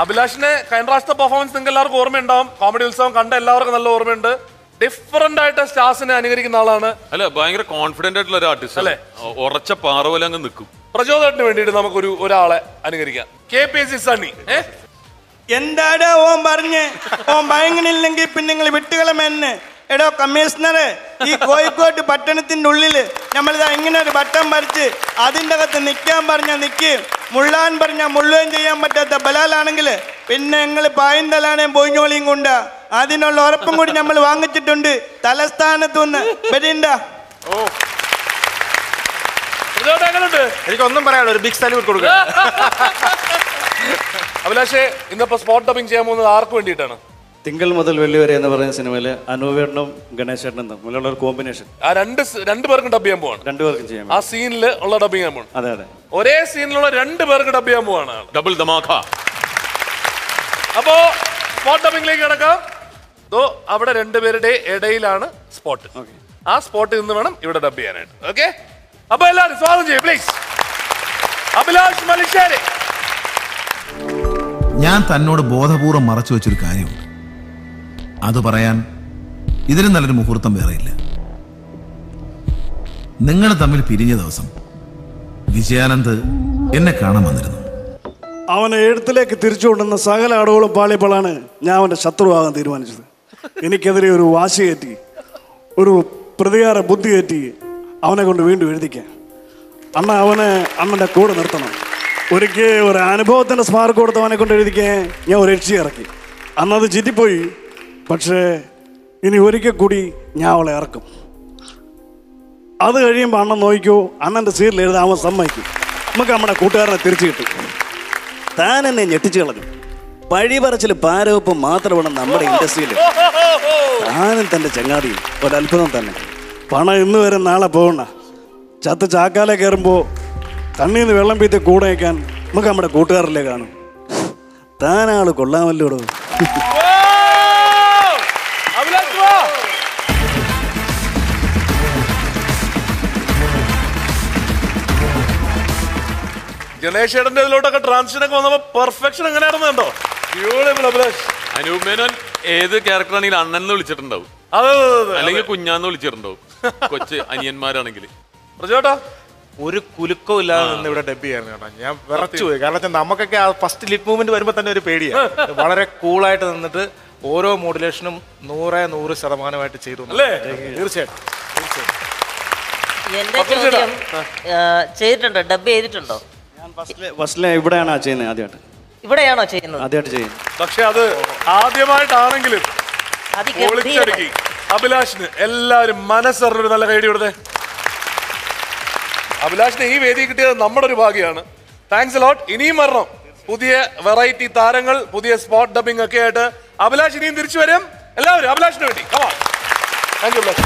അഭിലാഷിന്റെ കഴിഞ്ഞ പ്രാവശ്യത്തെ പെർഫോമൻസ് നിങ്ങൾക്ക് എല്ലാവർക്കും ഓർമ്മയുണ്ടാവും. കോമഡി ഉത്സവം കണ്ട എല്ലാവർക്കും നല്ല ഓർമ്മയുണ്ട്. ഡിഫറന്റ് ആയിട്ട് സ്റ്റാർസിനെ അനുകരിക്കുന്ന ആളാണ്. അല്ല ഭയങ്കര കോൺഫിഡന്റ് ആയിട്ടുള്ള ഒരു ആർട്ടിസ്റ്റ് അല്ലേ? ഉറച്ച പാറ പോലെ അങ്ങ് നിൽക്കും. പ്രചോദനത്തിന് വേണ്ടിയിട്ട് നമുക്കൊരു ഒരാളെ അനുകരിക്കാം. കെ പി സി സണ്ണി എന്താടെ ഓൻ പറഞ്ഞ്? ഓൻ ഭയങ്കരമില്ലെങ്കിൽ പിന്നെ നിങ്ങൾ വിട്ടുകളമെന്നെ എടോ കമ്മീഷണറെ ഈ കോഴിക്കോട്ട് പട്ടണത്തിന്റെ ഉള്ളിൽ നമ്മളിതാ ഇങ്ങനെ ഒരു പട്ടം വരച്ച് അതിന്റെ അകത്ത് നിൽക്കാൻ പറഞ്ഞ നിൽക്കുകയും മുള്ളാൻ പറഞ്ഞ മുള്ളുകയും ചെയ്യാൻ പറ്റാത്ത ബലാലാണെങ്കിൽ പിന്നെ നിങ്ങൾ പായന്തലാണേ പോയിഞ്ഞോളിയും കൊണ്ട്. അതിനുള്ള ഉറപ്പും കൂടി നമ്മൾ വാങ്ങിച്ചിട്ടുണ്ട്. തലസ്ഥാനത്ത് നിന്ന് വരണ്ട. ഓ. എനിക്കൊന്നും പറയാനുള്ള ഒരു ബിഗ് സല്യൂട്ട് കൊടുക്കുക. അഭിലാഷേ ഇന്നിപ്പോ സ്പോട്ട് ഡബിങ് ചെയ്യാൻ പോകുന്നത് ആർക്ക് വേണ്ടിയിട്ടാണ്? തിങ്കൾ മുതൽ വെള്ളി വരെ എന്ന് പറയുന്ന സിനിമയിൽ അനൂപേട്ടനും ഗണേശേട്ടനും തമ്മിലുള്ള ഒരു കോമ്പിനേഷൻ ആ രണ്ട് സ്- രണ്ട് പേർക്കും ഡബ് ചെയ്യാൻ പോവാണ്. രണ്ടുപേർക്കും ചെയ്യാം ആ സീനിൽ ഉള്ള ഡബ് ചെയ്യാൻ പോവാണ്. അതെ അതെ. ഒരേ സീനിലുള്ള രണ്ട് പേർക്ക് ഡബ് ചെയ്യാൻ പോവാണ്. ആൾ. ഡബിൾ ദമാഖ അപ്പോ സ്പോട്ട് ഡബിംഗിലേക്ക് കിടക്കാം. ദോ അവിടെ രണ്ടുപേരുടെ ഇടയിലാണ് സ്പോട്ട് ആ സ്പോട്ടിൽ നിന്ന് വേണം ഇവിടെ ഡബ് ചെയ്യാനായിട്ട്. ഓക്കെ അപ്പൊ എല്ലാവരും സ്വാഗതം ചെയ്യും പ്ലീസ് അഭിലാഷ് മലിശ്ശേരി ഞാൻ തന്നോട് ബോധപൂർവം മറച്ചു വെച്ചൊരു കാര്യമുണ്ട്. അത് പറയാൻ ഇതിലും നല്ലൊരു മുഹൂർത്തം വേറെയില്ല. നിങ്ങൾ തമ്മിൽ പിരിഞ്ഞ ദിവസം വിജയാനന്ദ് എന്നെ കാണാൻ വന്നിരുന്നു. അവനെ എഴുത്തിലേക്ക് തിരിച്ചു കൊണ്ടുവന്ന സകല അടവുകളും പാളിയപ്പോഴാണ് ഞാൻ അവന്റെ ശത്രുവാകാൻ തീരുമാനിച്ചത്. എനിക്കെതിരെ ഒരു വാശി കയറ്റി ഒരു പ്രതികാര ബുദ്ധി കയറ്റി അവനെ കൊണ്ട് വീണ്ടും എഴുതിക്കാൻ. അണ്ണ അവനെ അണ്ണന്റെ കൂടെ നിർത്തണം. ഒരിക്കൽ ഒരു അനുഭവത്തിന്റെ സ്മാർക്ക് കൊടുത്ത് അവനെ കൊണ്ട് എഴുതിക്കാൻ ഞാൻ ഒരു രക്ഷ ഇറക്കി. അന്നത് ചിറ്റിപ്പോയി. പക്ഷേ ഇനി ഒരിക്കൽ കൂടി ഞാൻ അവളെ ഇറക്കും. അത് കഴിയുമ്പോൾ അണ്ണൻ നോക്കിക്കോ അണ്ണന്റെ സീരിൽ എഴുതാൻ അവൻ സമ്മതിക്കും. നമുക്ക് നമ്മുടെ കൂട്ടുകാരനെ തിരിച്ചു കിട്ടും. താൻ എന്നെ ഞെട്ടിച്ചു കളഞ്ഞു. പഴി പറച്ചിൽ പാരവപ്പം മാത്രമാണ് നമ്മുടെ ഇൻഡസ്ട്രിയിൽ താനും തന്റെ ചങ്ങാതിയും ഒരത്ഭുതം തന്നെ. പണം ഇന്ന് വരെ നാളെ പോകണ്ട. ചത്ത് ചാക്കാലെ കയറുമ്പോൾ കണ്ണീന്ന് വെള്ളം പീത്തി കൂടെ വയ്ക്കാൻ നമുക്ക് നമ്മുടെ കൂട്ടുകാരിലെ കാണും. താനാൾ കൊള്ളാമല്ലോടോ? ഗണേഷ് ഏടന്റെ ഇതിലോട്ടൊക്കെ ട്രാൻസിഷൻ ഒക്കെ വന്നപ്പോ പെർഫെക്ഷൻ എങ്ങനെയായിരുന്നു കണ്ടോ? ബ്യൂട്ടിഫുൾ അഭിലാഷ്. അനൂപ് മേനോൻ ഏത് ക്യാരക്ടർ ആണെങ്കിലും അണ്ണൻ എന്ന് വിളിച്ചിട്ടുണ്ടാവും അല്ലെങ്കിൽ കുഞ്ഞാന്ന് വിളിച്ചിട്ടുണ്ടാവും. കൊച്ച് അനിയന്മാരാണെങ്കിൽ. പ്രജോട്ടാ. ഒരു കുലുക്കവും ഇല്ലാതെ നിന്ന് ഇവിടെ ഡബ് ചെയ്യായിരുന്നു കേട്ടോ. ഞാൻ വിറച്ചു പോയി. കാരണം വെച്ചാൽ നമുക്കൊക്കെ ആ ഫസ്റ്റ് ലിപ് മൂവ്മെന്റ് വരുമ്പോൾ തന്നെ ഒരു പേടിയാണ് വളരെ കൂളായിട്ട് നിന്നിട്ട് ഓരോ മോഡുലേഷനും നൂറെ നൂറ് ശതമാനമായിട്ട് ചെയ്തു? തീർച്ചയായിട്ടും. ചെയ്തിട്ടുണ്ടോ? ഡബ് ചെയ്തിട്ടുണ്ടോ? ഫസ്റ്റിലെ ഇവിടെയാണ് ചെയ്യുന്നത് ആദ്യമായിട്ട്? ഇവിടെയാണോ ചെയ്യുന്നത്? ആദ്യമായിട്ട് ചെയ്യുന്നത്. പക്ഷെ അത് ആദ്യമായിട്ടാണെങ്കിലും പൊളിച്ചടുക്കി അഭിലാഷിന് എല്ലാവരും മനസ്സറിഞ്ഞൊരു നല്ല കൈഡി കൊടുത്തേ. അഭിലാഷിന് ഈ വേദി കിട്ടിയത് നമ്മുടെ ഒരു ഭാഗ്യമാണ് താങ്ക്സ് ലോട്ട് ഇനിയും വരണം. പുതിയ വെറൈറ്റി താരങ്ങൾ പുതിയ സ്പോട്ട് ഡബിംഗ് ഒക്കെ ആയിട്ട് അഭിലാഷ് ഇനിയും തിരിച്ചു വരും. എല്ലാവരും അഭിലാഷിന് വേണ്ടി. Thank you Abhilash.